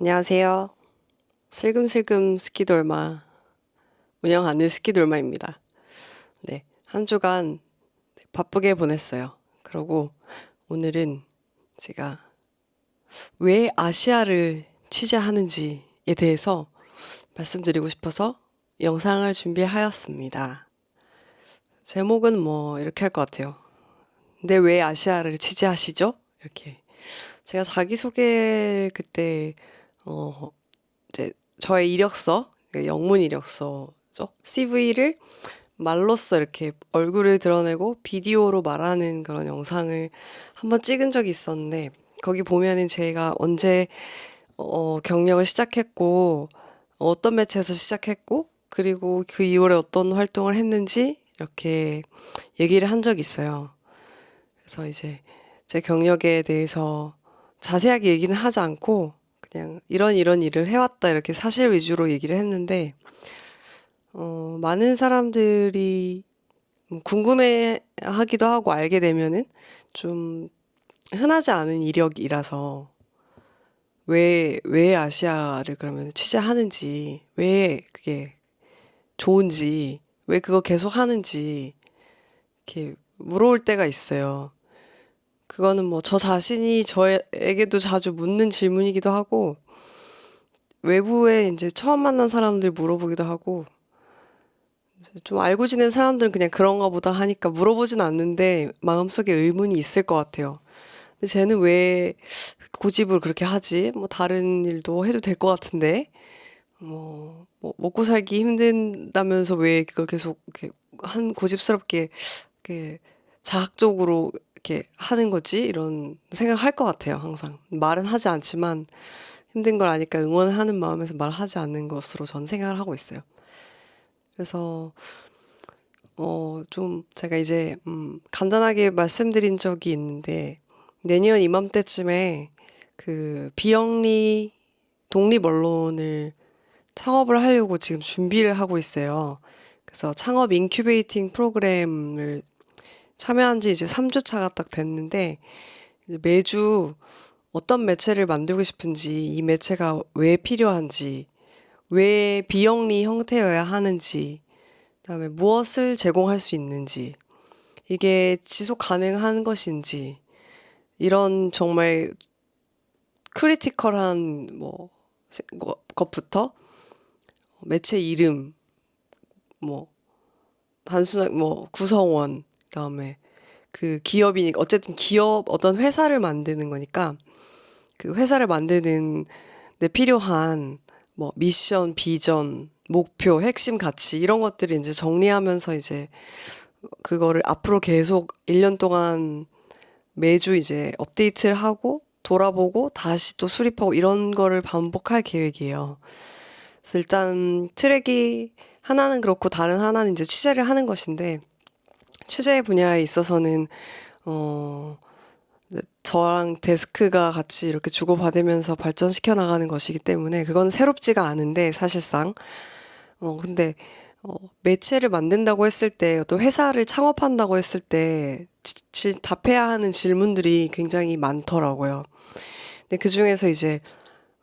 안녕하세요. 슬금슬금 스키돌마 운영하는 스키돌마입니다. 네, 한 주간 바쁘게 보냈어요. 그러고 오늘은 제가 왜 아시아를 취재하는지에 대해서 말씀드리고 싶어서 영상을 준비하였습니다. 제목은 뭐 이렇게 할 것 같아요. 근데 왜 아시아를 취재하시죠? 이렇게. 제가 자기소개 그때 어 이제 저의 이력서, 영문 이력서죠. CV를 말로써 이렇게 얼굴을 드러내고 비디오로 말하는 그런 영상을 한번 찍은 적이 있었는데 거기 보면은 제가 언제 어 경력을 시작했고 어떤 매체에서 시작했고 그리고 그 이후에 어떤 활동을 했는지 이렇게 얘기를 한 적이 있어요. 그래서 이제 제 경력에 대해서 자세하게 얘기는 하지 않고 그냥 이런 이런 일을 해왔다 이렇게 사실 위주로 얘기를 했는데 어, 많은 사람들이 음, 궁금해 하기도 하고 알게 되면은 좀 흔하지 않은 이력이라서 왜, 왜 아시아를 그러면 취재하는지, 왜 그게 좋은지, 왜 그거 계속 하는지, 이렇게 물어올 때가 있어요. 그거는 뭐 저 자신이 저에게도 자주 묻는 질문이기도 하고, 외부에 이제 처음 만난 사람들 물어보기도 하고, 좀 알고 지낸 사람들은 그냥 그런가 보다 하니까 물어보진 않는데 마음속에 의문이 있을 것 같아요. 근데 쟤는 왜 고집을 그렇게 하지? 뭐 다른 일도 해도 될 것 같은데, 뭐, 뭐 먹고 살기 힘든다면서 왜 그걸 계속 이렇게 한 고집스럽게 이렇게 자학적으로 이렇게 하는 거지? 이런 생각할 것 같아요, 항상. 말은 하지 않지만 힘든 걸 아니까 응원하는 마음에서 말하지 않는 것으로 전 생각을 하고 있어요. 그래서 어, 좀 제가 이제 음, 간단하게 말씀드린 적이 있는데 내년 이맘때쯤에 그 비영리 독립 언론을 창업을 하려고 지금 준비를 하고 있어요. 그래서 창업 인큐베이팅 프로그램을 참여한 지 이제 3주 차가 딱 됐는데 매주 어떤 매체를 만들고 싶은지 이 매체가 왜 필요한지 왜 비영리 형태여야 하는지 그다음에 무엇을 제공할 수 있는지 이게 지속 가능한 것인지 이런 정말 크리티컬한 뭐 것부터 매체 이름 뭐 단순한 뭐 구성원 그다음에 그 기업이니까 어쨌든 기업 어떤 회사를 만드는 거니까 그 회사를 만드는 데 필요한 뭐 미션, 비전, 목표, 핵심 가치 이런 것들을 이제 정리하면서 이제 그거를 앞으로 계속 1년 동안 매주 이제 업데이트를 하고 돌아보고 다시 또 수립하고 이런 거를 반복할 계획이에요. 그래서 일단 트랙이 하나는 그렇고 다른 하나는 이제 취재를 하는 것인데 취재 분야에 있어서는 어 네, 저랑 데스크가 같이 이렇게 주고받으면서 발전시켜 나가는 것이기 때문에 그건 새롭지가 않은데 사실상 어 근데 어 매체를 만든다고 했을 때 어떤 회사를 창업한다고 했을 때 지- 지- 답해야 하는 질문들이 굉장히 많더라고요. 근데 그 중에서 이제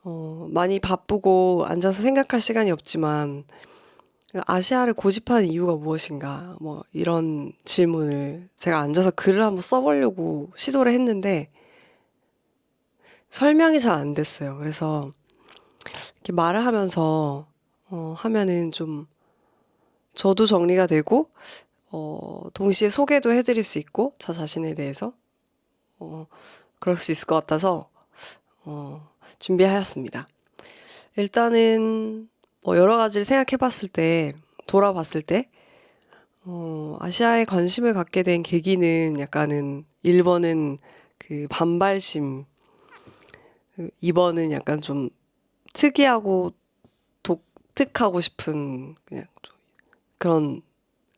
어 많이 바쁘고 앉아서 생각할 시간이 없지만 아시아를 고집하는 이유가 무엇인가? 뭐 이런 질문을 제가 앉아서 글을 한번 써보려고 시도를 했는데 설명이 잘 안 됐어요. 그래서 이렇게 말을 하면서 어, 하면은 좀 저도 정리가 되고 어, 동시에 소개도 해드릴 수 있고 저 자신에 대해서 어, 그럴 수 있을 것 같아서 어, 준비하였습니다. 일단은 뭐 여러 가지를 생각해 봤을 때, 돌아봤을 때, 어, 아시아에 관심을 갖게 된 계기는 약간은 1번은 그 반발심, 2번은 약간 좀 특이하고 독특하고 싶은 그냥 좀 그런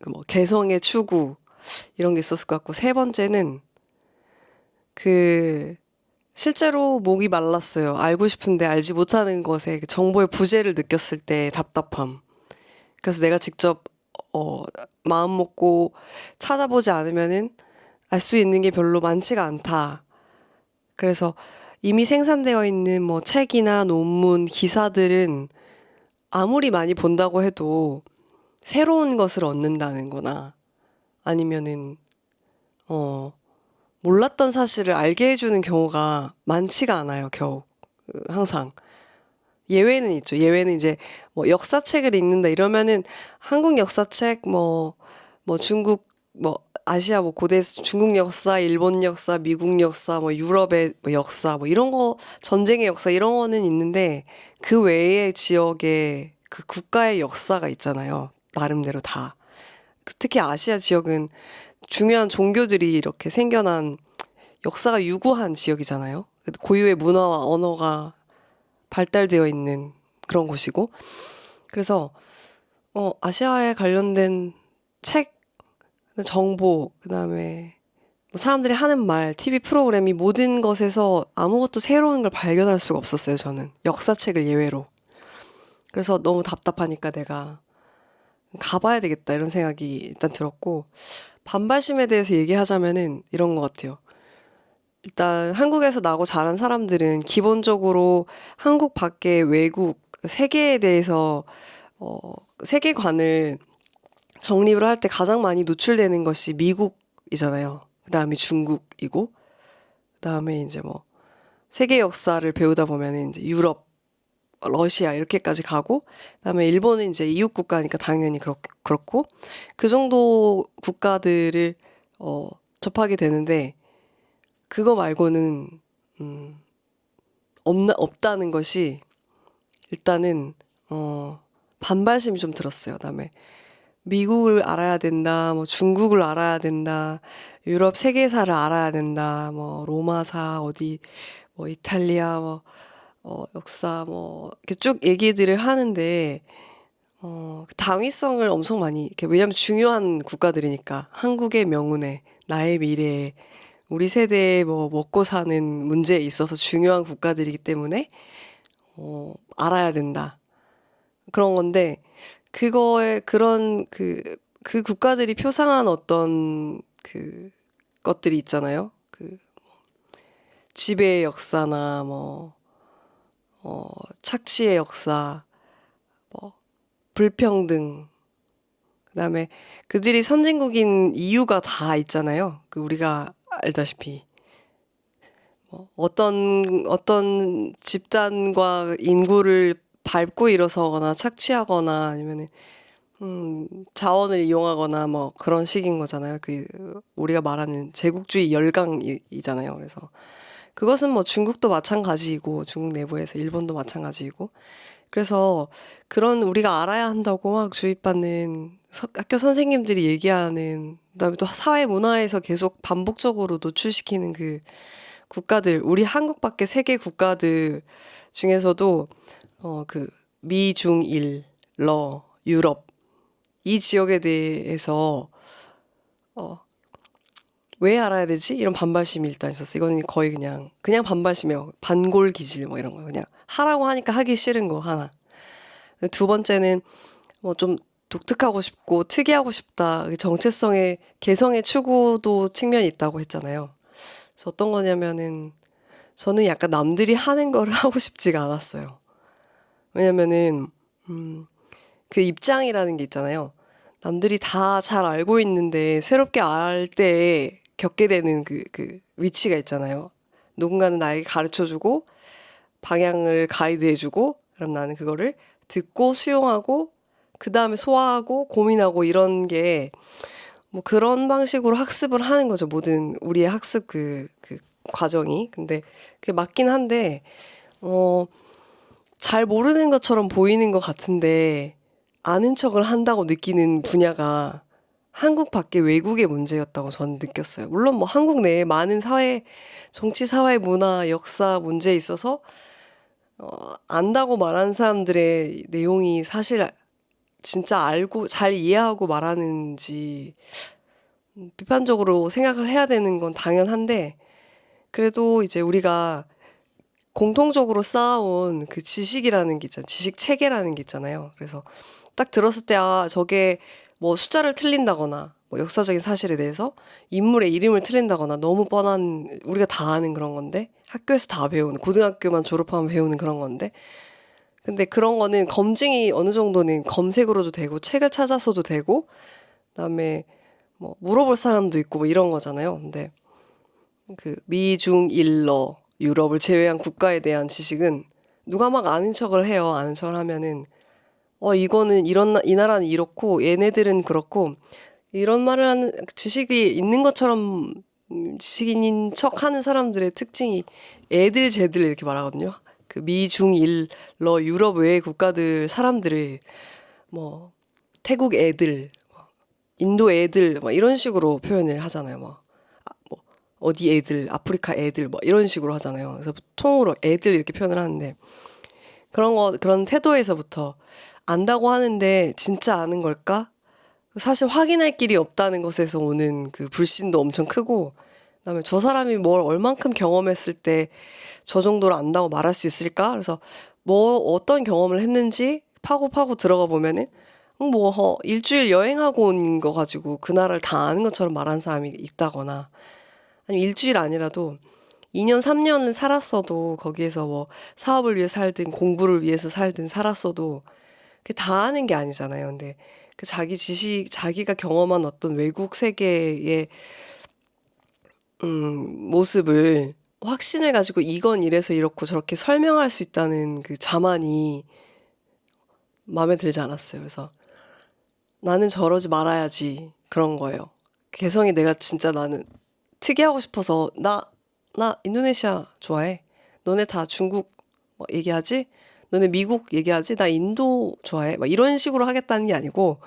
그뭐 개성의 추구 이런 게 있었을 것 같고 세 번째는 그 실제로 목이 말랐어요. 알고 싶은데 알지 못하는 것에 그 정보의 부재를 느꼈을 때 답답함. 그래서 내가 직접 어 마음 먹고 찾아보지 않으면은 알 수 있는 게 별로 많지가 않다. 그래서 이미 생산되어 있는 뭐 책이나 논문, 기사들은 아무리 많이 본다고 해도 새로운 것을 얻는다는 거나 아니면은 어 몰랐던 사실을 알게 해주는 경우가 많지가 않아요, 겨우. 그 항상. 예외는 있죠. 예외는 이제 뭐 역사책을 읽는다 이러면은 한국 역사책 뭐, 뭐 중국 뭐 아시아 뭐 고대 중국 역사, 일본 역사, 미국 역사, 뭐 유럽의 뭐 역사 뭐 이런 거 전쟁의 역사 이런 거는 있는데 그 외의 지역의 그 국가의 역사가 있잖아요. 나름대로 다. 그 특히 아시아 지역은 중요한 종교들이 이렇게 생겨난 역사가 유구한 지역이잖아요. 고유의 문화와 언어가 발달되어 있는 그런 곳이고. 그래서, 어, 아시아에 관련된 책, 정보, 그 다음에 뭐 사람들이 하는 말, TV 프로그램이 모든 것에서 아무것도 새로운 걸 발견할 수가 없었어요, 저는. 역사책을 예외로. 그래서 너무 답답하니까 내가 가봐야 되겠다, 이런 생각이 일단 들었고, 반발심에 대해서 얘기하자면은 이런 것 같아요. 일단 한국에서 나고 자란 사람들은 기본적으로 한국 밖의 외국, 세계에 대해서, 어, 세계관을 정립을 할 때 가장 많이 노출되는 것이 미국이잖아요. 그 다음에 중국이고, 그 다음에 이제 뭐, 세계 역사를 배우다 보면 이제 유럽, 러시아 이렇게까지 가고, 그다음에 일본은 이제 이웃 국가니까 당연히 그렇, 그렇고, 그 정도 국가들을 어, 접하게 되는데, 그거 말고는 음, 없나 없다는 것이 일단은 어, 반발심이 좀 들었어요. 그다음에 미국을 알아야 된다, 뭐 중국을 알아야 된다, 유럽 세계사를 알아야 된다, 뭐 로마사 어디 뭐 이탈리아 뭐 어, 역사 뭐 이렇게 쭉 얘기들을 하는데 어, 당위성을 엄청 많이 이렇게 왜냐면 중요한 국가들이니까 한국의 명운에 나의 미래에 우리 세대에 뭐 먹고 사는 문제에 있어서 중요한 국가들이기 때문에 어, 알아야 된다. 그런 건데 그거에 그런 그, 그 국가들이 표상한 어떤 그 것들이 있잖아요. 그 지배의 역사나 뭐 어, 착취의 역사, 뭐 불평등, 그 다음에 그들이 선진국인 이유가 다 있잖아요. 그 우리가 알다시피 뭐 어떤 어떤 집단과 인구를 밟고 일어서거나 착취하거나 아니면은 음, 자원을 이용하거나 뭐 그런 식인 거잖아요. 그 우리가 말하는 제국주의 열강이잖아요. 그래서 그것은 뭐 중국도 마찬가지이고 중국 내부에서 일본도 마찬가지이고. 그래서 그런 우리가 알아야 한다고 막 주입받는 서- 학교 선생님들이 얘기하는 그다음에 또 사회 문화에서 계속 반복적으로 노출시키는 그 국가들 우리 한국 밖에 세계 국가들 중에서도 어 그 미중일 러 유럽 이 지역에 대해서 어 왜 알아야 되지? 이런 반발심이 일단 있었어. 이거는 거의 그냥 그냥 반발심이에요. 반골 기질 뭐 이런 거 그냥 하라고 하니까 하기 싫은 거 하나. 두 번째는 뭐 좀 독특하고 싶고 특이하고 싶다. 그 정체성의 개성의 추구도 측면이 있다고 했잖아요. 그래서 어떤 거냐면은 저는 약간 남들이 하는 거를 하고 싶지가 않았어요. 왜냐면은 음, 그 입장이라는 게 있잖아요. 남들이 다 잘 알고 있는데 새롭게 알 때 겪게 되는 그, 그 위치가 있잖아요. 누군가는 나에게 가르쳐 주고 방향을 가이드해 주고 그럼 나는 그거를 듣고 수용하고 그 다음에 소화하고 고민하고 이런 게 뭐 그런 방식으로 학습을 하는 거죠. 모든 우리의 학습 그, 그 과정이. 근데 그게 맞긴 한데, 어, 잘 모르는 것처럼 보이는 것 같은데, 아는 척을 한다고 느끼는 분야가 한국 밖에 외국의 문제였다고 저는 느꼈어요. 물론 뭐 한국 내에 많은 사회, 정치, 사회, 문화, 역사 문제에 있어서, 어, 안다고 말하는 사람들의 내용이 사실 진짜 알고 잘 이해하고 말하는지 음, 비판적으로 생각을 해야 되는 건 당연한데 그래도 이제 우리가 공통적으로 쌓아온 그 지식이라는 게 있잖아요. 지식 체계라는 게 있잖아요. 그래서 딱 들었을 때 아, 저게 뭐 숫자를 틀린다거나 뭐 역사적인 사실에 대해서 인물의 이름을 틀린다거나 너무 뻔한 우리가 다 아는 그런 건데 학교에서 다 배우는 고등학교만 졸업하면 배우는 그런 건데 근데 그런 거는 검증이 어느 정도는 검색으로도 되고 책을 찾아서도 되고 그다음에 뭐 물어볼 사람도 있고 뭐 이런 거잖아요. 근데 그 미중일러 유럽을 제외한 국가에 대한 지식은 누가 막 아는 척을 해요. 아는 척을 하면은 어 이거는 이런 나- 이 나라는 이렇고 얘네들은 그렇고 이런 말을 하는 지식이 있는 것처럼 음, 지식인인 척 하는 사람들의 특징이 애들 쟤들 이렇게 말하거든요. 그 미중일러 유럽 외의 국가들 사람들을 뭐 태국 애들, 뭐 인도 애들 뭐 이런 식으로 표현을 하잖아요. 뭐, 아, 뭐 어디 애들, 아프리카 애들 뭐 이런 식으로 하잖아요. 그래서 통으로 애들 이렇게 표현을 하는데 그런 거 그런 태도에서부터 안다고 하는데 진짜 아는 걸까? 사실 확인할 길이 없다는 것에서 오는 그 불신도 엄청 크고 그다음에 저 사람이 뭘 얼만큼 경험했을 때 저 정도로 안다고 말할 수 있을까? 그래서 뭐 어떤 경험을 했는지 파고 파고 들어가 보면은 음, 뭐 어, 일주일 여행하고 온 거 가지고 그 나라를 다 아는 것처럼 말하는 사람이 있다거나 아니면 일주일 아니라도 2년, 3년은 살았어도 거기에서 뭐 사업을 위해 살든 공부를 위해서 살든 살았어도 다 아는 게 아니잖아요. 근데 그 자기 지식, 자기가 경험한 어떤 외국 세계의 음, 모습을 확신을 가지고 이건 이래서 이렇고 저렇게 설명할 수 있다는 그 자만이 마음에 들지 않았어요. 그래서 나는 저러지 말아야지 그런 거예요. 개성이 내가 진짜 나는 특이하고 싶어서 나, 나 인도네시아 좋아해. 너네 다 중국 뭐 얘기하지? 너네 미국 얘기하지? 나 인도 좋아해. 막 이런 식으로 하겠다는 게 아니고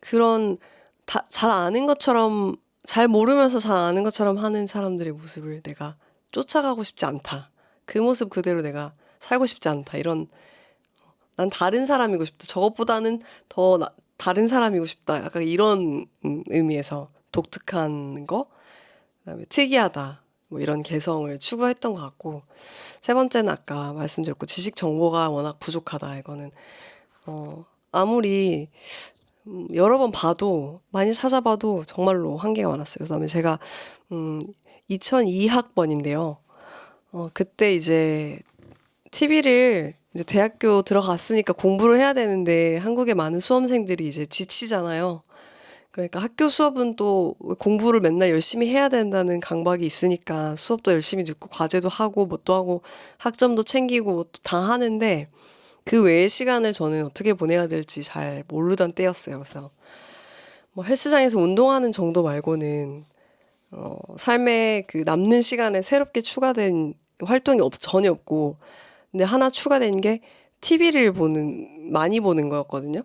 그런 다, 잘 아는 것처럼 잘 모르면서 잘 아는 것처럼 하는 사람들의 모습을 내가 쫓아가고 싶지 않다. 그 모습 그대로 내가 살고 싶지 않다. 이런 난 다른 사람이고 싶다. 저것보다는 더 나- 다른 사람이고 싶다. 약간 이런 음, 의미에서 독특한 거, 그다음에 특이하다. 뭐 이런 개성을 추구했던 것 같고 세 번째는 아까 말씀드렸고 지식 정보가 워낙 부족하다. 이거는 어 아무리 음, 여러 번 봐도 많이 찾아봐도 정말로 한계가 많았어요. 그다음에 제가 음 2002학번인데요. 어 그때 이제 TV를 이제 대학교 들어갔으니까 공부를 해야 되는데 한국의 많은 수험생들이 이제 지치잖아요. 그러니까 학교 수업은 또 공부를 맨날 열심히 해야 된다는 강박이 있으니까 수업도 열심히 듣고 과제도 하고 뭣도 하고 학점도 챙기고 뭐 다 하는데 그 외의 시간을 저는 어떻게 보내야 될지 잘 모르던 때였어요. 그래서 뭐 헬스장에서 운동하는 정도 말고는 어, 삶의 그 남는 시간에 새롭게 추가된 활동이 없, 전혀 없고 근데 하나 추가된 게 TV를 보는 많이 보는 거였거든요.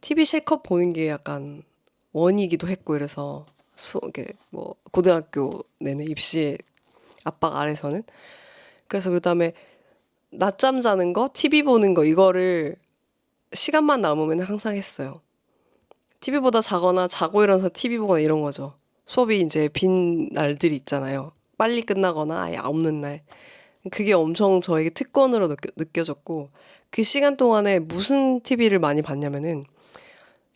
TV 실컷 보는 게 약간 원이기도 했고 이래서 수 이게 뭐 고등학교 내내 입시 압박 아래서는 그래서 그다음에 낮잠 자는 거, TV 보는 거 이거를 시간만 남으면 항상 했어요. TV보다 자거나 자고 일어나서 TV 보거나 이런 거죠. 수업이 이제 빈 날들이 있잖아요. 빨리 끝나거나 아예 없는 날. 그게 엄청 저에게 특권으로 느껴, 느껴졌고 그 시간 동안에 무슨 TV를 많이 봤냐면은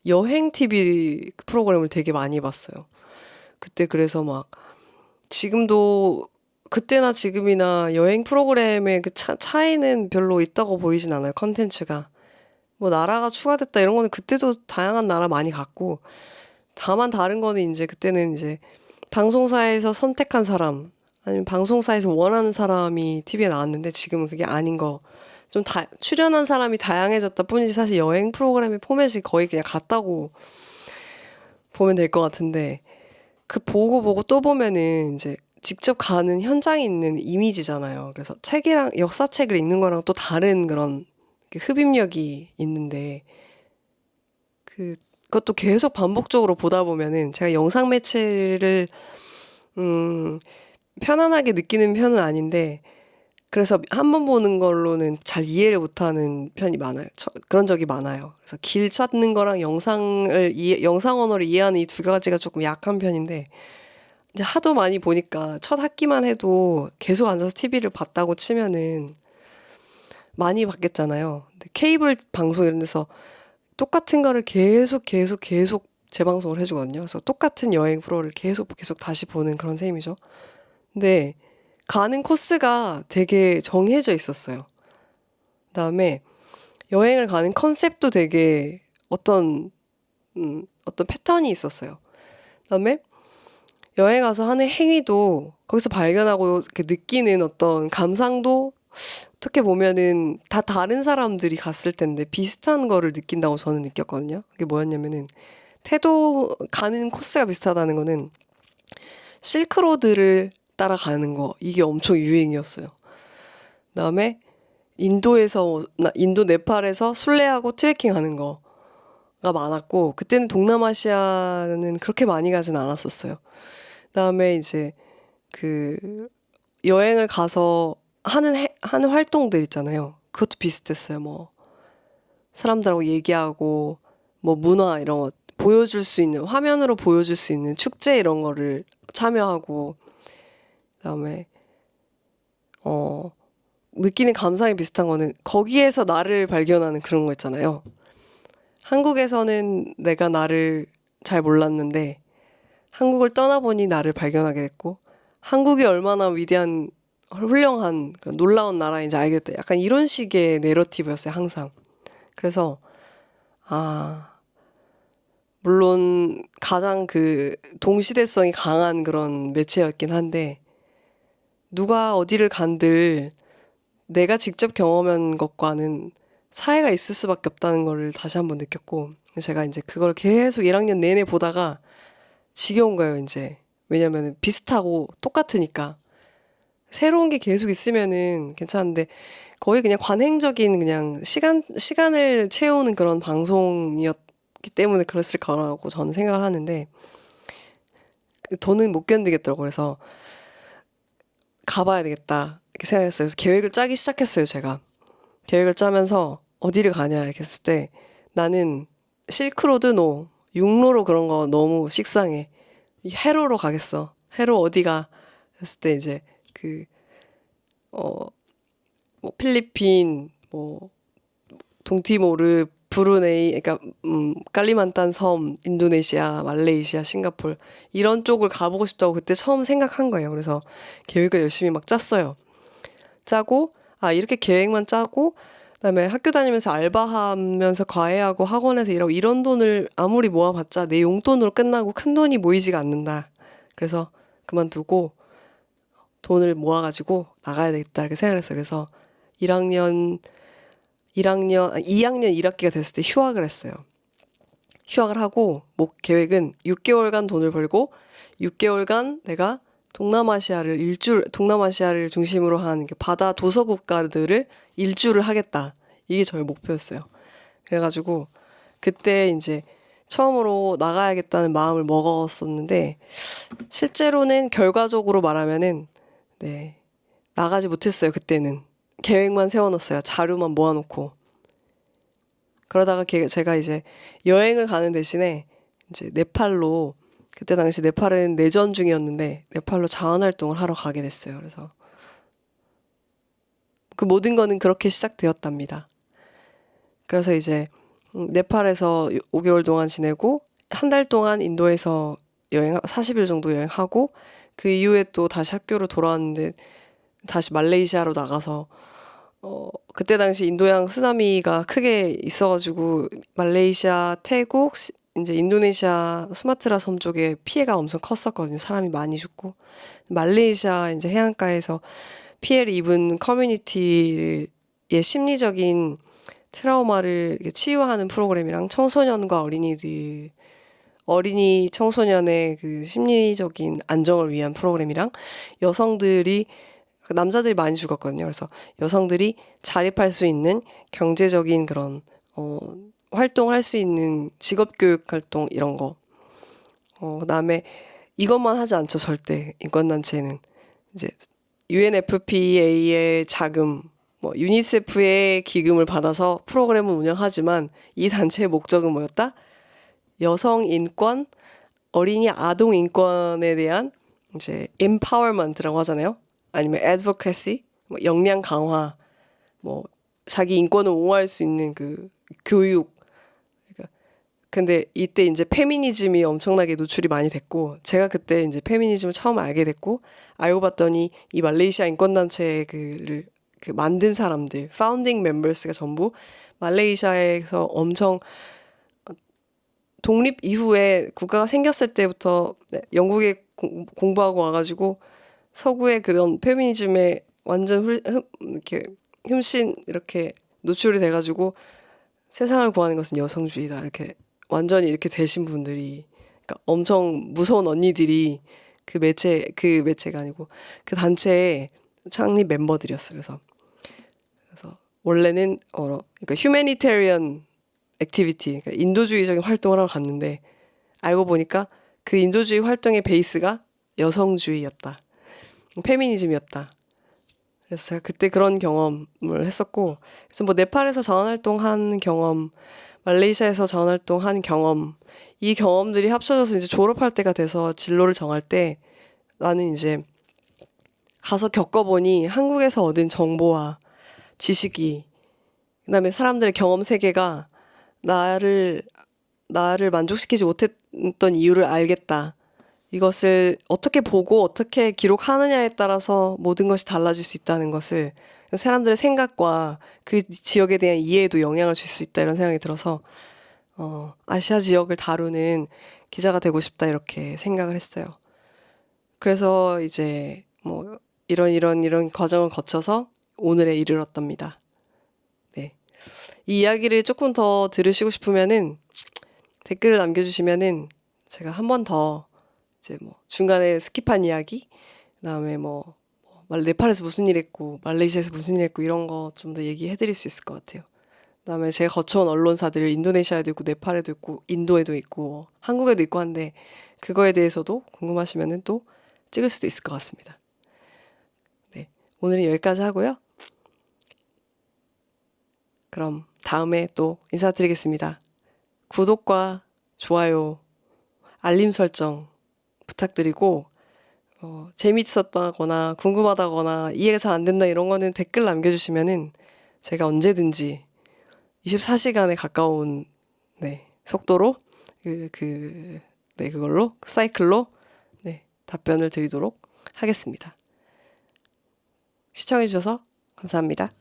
여행 TV 프로그램을 되게 많이 봤어요. 그때 그래서 막 지금도 그때나 지금이나 여행 프로그램의 그 차, 차이는 별로 있다고 보이진 않아요. 컨텐츠가. 뭐 나라가 추가됐다 이런 거는 그때도 다양한 나라 많이 갔고 다만 다른 거는 이제 그때는 이제 방송사에서 선택한 사람 아니면 방송사에서 원하는 사람이 TV에 나왔는데 지금은 그게 아닌 거. 좀 다, 출연한 사람이 다양해졌다 뿐이지 사실 여행 프로그램의 포맷이 거의 그냥 같다고 보면 될 것 같은데 그 보고 보고 또 보면은 이제 직접 가는 현장에 있는 이미지잖아요. 그래서 책이랑 역사책을 읽는 거랑 또 다른 그런 그 흡입력이 있는데 그 그것도 계속 반복적으로 보다 보면은 제가 영상 매체를 음 편안하게 느끼는 편은 아닌데 그래서 한 번 보는 걸로는 잘 이해를 못하는 편이 많아요. 저- 그런 적이 많아요. 그래서 길 찾는 거랑 영상을 이해, 영상 언어를 이해하는 이 두 가지가 조금 약한 편인데 이제 하도 많이 보니까 첫 학기만 해도 계속 앉아서 TV를 봤다고 치면은 많이 봤겠잖아요. 근데 케이블 방송 이런 데서 똑같은 거를 계속 계속 계속 재방송을 해주거든요. 그래서 똑같은 여행 프로를 계속 계속 다시 보는 그런 셈이죠. 근데 가는 코스가 되게 정해져 있었어요. 그다음에 여행을 가는 컨셉도 되게 어떤 음, 어떤 패턴이 있었어요. 그다음에 여행 가서 하는 행위도 거기서 발견하고 느끼는 어떤 감상도 어떻게 보면은 다 다른 사람들이 갔을 텐데 비슷한 거를 느낀다고 저는 느꼈거든요. 그게 뭐였냐면은 태도 가는 코스가 비슷하다는 거는 실크로드를 따라가는 거 이게 엄청 유행이었어요. 그다음에 인도에서 나- 인도 네팔에서 순례하고 트레킹 하는 거가 많았고 그때는 동남아시아는 그렇게 많이 가진 않았었어요. 그다음에 이제 그 여행을 가서 하는 해- 하는 활동들 있잖아요. 그것도 비슷했어요. 뭐 사람들하고 얘기하고 뭐 문화 이런 거 보여줄 수 있는 화면으로 보여줄 수 있는 축제 이런 거를 참여하고 그다음에 어 느끼는 감상이 비슷한 거는 거기에서 나를 발견하는 그런 거 있잖아요. 한국에서는 내가 나를 잘 몰랐는데 한국을 떠나보니 나를 발견하게 됐고 한국이 얼마나 위대한 훌륭한 놀라운 나라인지 알게 됐다. 약간 이런 식의 내러티브였어요, 항상. 그래서 아 물론 가장 그 동시대성이 강한 그런 매체였긴 한데 누가 어디를 간들 내가 직접 경험한 것과는 차이가 있을 수밖에 없다는 거를 다시 한번 느꼈고 제가 이제 그걸 계속 1학년 내내 보다가 지겨운 거예요, 이제. 왜냐면은 비슷하고 똑같으니까. 새로운 게 계속 있으면은 괜찮은데 거의 그냥 관행적인 그냥 시간 시간을 채우는 그런 방송이었기 때문에 그랬을 거라고 저는 생각을 하는데 저는 못 견디겠더라고요. 그래서 가봐야 되겠다 이렇게 생각했어요. 그래서 계획을 짜기 시작했어요. 제가 계획을 짜면서 어디를 가냐 이렇게 했을 때 나는 실크로드 노 육로로 그런 거 너무 식상해. 이 해로로 가겠어. 해로 어디가? 했을 때 이제 그 어 뭐 필리핀 뭐 동티모르 브루네이 그러니까 음 깔리만탄 섬 인도네시아 말레이시아 싱가폴 이런 쪽을 가보고 싶다고 그때 처음 생각한 거예요. 그래서 계획을 열심히 막 짰어요. 짜고 아 이렇게 계획만 짜고 그다음에 학교 다니면서 알바하면서 과외하고 학원에서 일하고 이런 돈을 아무리 모아봤자 내 용돈으로 끝나고 큰 돈이 모이지가 않는다. 그래서 그만두고 돈을 모아가지고 나가야 되겠다 이렇게 생각을 했어요. 그래서 1학년 1학년, 2학년 1학기가 됐을 때 휴학을 했어요. 휴학을 하고 목 계획은 6개월간 돈을 벌고 6개월간 내가 동남아시아를 일주 동남아시아를 중심으로 한그 바다 도서 국가들을 일주를 하겠다. 이게 저의 목표였어요. 그래가지고 그때 이제 처음으로 나가야겠다는 마음을 먹었었는데 실제로는 결과적으로 말하면은 네 나가지 못했어요. 그때는 계획만 세워놨어요. 자료만 모아놓고. 그러다가 게- 제가 이제 여행을 가는 대신에 이제 네팔로 그때 당시 네팔은 내전 중이었는데 네팔로 자원 활동을 하러 가게 됐어요. 그래서 그 모든 거는 그렇게 시작되었답니다. 그래서 이제 음, 네팔에서 5개월 동안 지내고 한 달 동안 인도에서 여행 40일 정도 여행하고 그 이후에 또 다시 학교로 돌아왔는데 다시 말레이시아로 나가서 어 그때 당시 인도양 쓰나미가 크게 있어가지고 말레이시아, 태국, 시- 이제 인도네시아 수마트라 섬 쪽에 피해가 엄청 컸었거든요. 사람이 많이 죽고 말레이시아 이제 해안가에서 피해를 입은 커뮤니티의 심리적인 트라우마를 치유하는 프로그램이랑 청소년과 어린이들 어린이 청소년의 그 심리적인 안정을 위한 프로그램이랑 여성들이 남자들이 많이 죽었거든요. 그래서 여성들이 자립할 수 있는 경제적인 그런 어 활동할 수 있는 직업 교육 활동 이런 거. 어 그다음에 이것만 하지 않죠. 절대 인권 단체는 이제 UNFPA의 자금 뭐 유니세프의 기금을 받아서 프로그램을 운영하지만 이 단체의 목적은 뭐였다? 여성 인권, 어린이 아동 인권에 대한 이제 empowerment라고 하잖아요. 아니면 advocacy, 뭐 역량 강화, 뭐 자기 인권을 옹호할 수 있는 그 교육, 그러니까 근데 이때 이제 페미니즘이 엄청나게 노출이 많이 됐고 제가 그때 이제 페미니즘을 처음 알게 됐고 알고 봤더니 이 말레이시아 인권단체 그를 그 만든 사람들 파운딩 멤버스가 전부 말레이시아에서 엄청 독립 이후에 국가가 생겼을 때부터 네, 영국에 공, 공부하고 와가지고 서구의 그런 페미니즘에 완전 훌, 흠, 이렇게 흠씬 이렇게 노출이 돼가지고 세상을 구하는 것은 여성주의다 이렇게 완전히 이렇게 되신 분들이 그러니까 엄청 무서운 언니들이 그 매체 그 매체가 아니고 그 단체의 창립 멤버들이었어요. 그래서 그래서 원래는 어 그러니까 휴메니테리언 액티비티 그러니까 인도주의적인 활동을 하러 갔는데 알고 보니까 그 인도주의 활동의 베이스가 여성주의였다. 페미니즘이었다. 그래서 제가 그때 그런 경험을 했었고 그래서 뭐 네팔에서 자원활동 한 경험, 말레이시아에서 자원활동 한 경험 이 경험들이 합쳐져서 이제 졸업할 때가 돼서 진로를 정할 때 나는 이제 가서 겪어보니 한국에서 얻은 정보와 지식이 그 다음에 사람들의 경험 세계가 나를 나를 만족시키지 못했던 이유를 알겠다. 이것을 어떻게 보고 어떻게 기록하느냐에 따라서 모든 것이 달라질 수 있다는 것을 사람들의 생각과 그 지역에 대한 이해에도 영향을 줄 수 있다 이런 생각이 들어서 어, 아시아 지역을 다루는 기자가 되고 싶다 이렇게 생각을 했어요. 그래서 이제 뭐 이런 이런 이런 과정을 거쳐서 오늘에 이르렀답니다. 네. 이 이야기를 조금 더 들으시고 싶으면은 댓글을 남겨주시면은 제가 한 번 더 이제 뭐 중간에 스킵한 이야기, 그다음에 뭐, 뭐 말- 네팔에서 무슨 일 했고 말레이시아에서 무슨 일 했고 이런 거 좀 더 얘기해 드릴 수 있을 것 같아요. 그다음에 제가 거쳐온 언론사들 인도네시아에도 있고 네팔에도 있고 인도에도 있고 한국에도 있고 한데 그거에 대해서도 궁금하시면은 또 찍을 수도 있을 것 같습니다. 네, 오늘은 여기까지 하고요. 그럼 다음에 또 인사드리겠습니다. 구독과 좋아요, 알림 설정 부탁드리고 어, 재밌었다거나 궁금하다거나 이해가 잘 안 된다 이런 거는 댓글 남겨주시면은 제가 언제든지 24시간에 가까운 네, 속도로 그, 그, 네, 그걸로 사이클로 네, 답변을 드리도록 하겠습니다. 시청해 주셔서 감사합니다.